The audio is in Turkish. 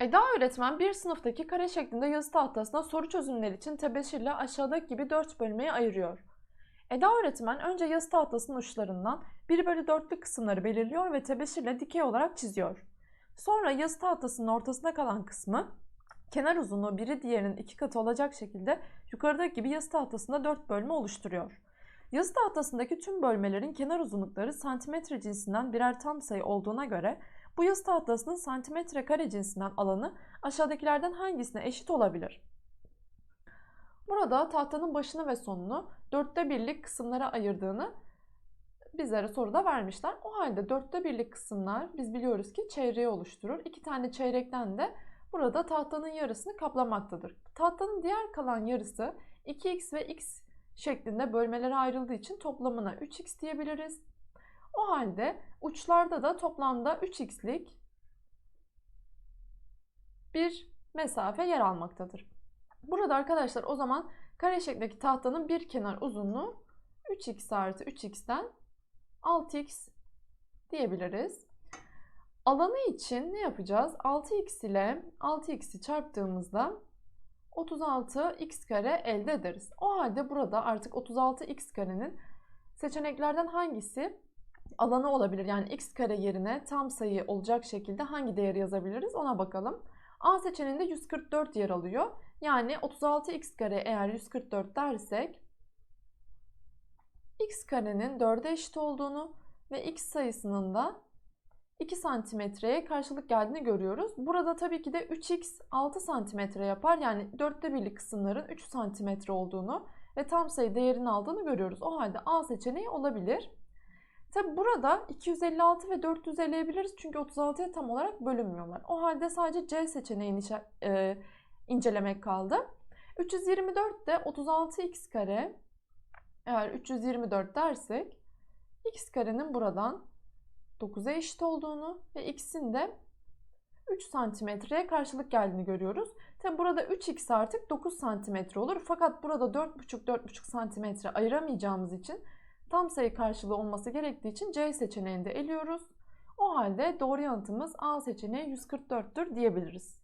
Eda öğretmen bir sınıftaki kare şeklinde yazı tahtasına soru çözümleri için tebeşirle aşağıdaki gibi 4 bölmeye ayırıyor. Eda öğretmen önce yazı tahtasının uçlarından 1 bölü 4'lük kısımları belirliyor ve tebeşirle dikey olarak çiziyor. Sonra yazı tahtasının ortasında kalan kısmı kenar uzunluğu biri diğerinin iki katı olacak şekilde yukarıdaki gibi yazı tahtasında 4 bölme oluşturuyor. Yazı tahtasındaki tüm bölmelerin kenar uzunlukları santimetre cinsinden birer tam sayı olduğuna göre bu yazı tahtasının santimetre kare cinsinden alanı aşağıdakilerden hangisine eşit olabilir? Burada tahtanın başını ve sonunu dörtte birlik kısımlara ayırdığını bizlere soruda vermişler. O halde dörtte birlik kısımlar biz biliyoruz ki çeyreği oluşturur. İki tane çeyrekten de burada tahtanın yarısını kaplamaktadır. Tahtanın diğer kalan yarısı 2x ve x şeklinde bölmelere ayrıldığı için toplamına 3x diyebiliriz. O halde uçlarda da toplamda 3x'lik bir mesafe yer almaktadır. Burada arkadaşlar o zaman kare şeklindeki tahtanın bir kenar uzunluğu 3x artı 3x'ten 6x diyebiliriz. Alanı için ne yapacağız? 6x ile 6x'i çarptığımızda 36x kare elde ederiz. O halde burada artık 36x karenin seçeneklerden hangisi alanı olabilir? Yani x kare yerine tam sayı olacak şekilde hangi değeri yazabiliriz ona bakalım. A seçeneğinde 144 yer alıyor. Yani 36x kare eğer 144 dersek x karenin 4'e eşit olduğunu ve x sayısının da 2 santimetreye karşılık geldiğini görüyoruz. Burada tabii ki de 3x 6 santimetre yapar. Yani 4'te birlik kısımların 3 santimetre olduğunu ve tam sayı değerini aldığını görüyoruz. O halde A seçeneği olabilir. Tabi burada 256 ve 400 eleyebiliriz çünkü 36'ya tam olarak bölünmüyorlar. O halde sadece C seçeneğini e, incelemek kaldı. 324 de 36x kare eğer 324 dersek x karenin buradan 9'a eşit olduğunu ve x'in de 3 santimetreye karşılık geldiğini görüyoruz. Tabi burada 3x artık 9 santimetre olur. Fakat burada 4,5-4,5 santimetre ayıramayacağımız için tam sayı karşılığı olması gerektiği için C seçeneğini de eliyoruz. O halde doğru yanıtımız A seçeneği 144'tür diyebiliriz.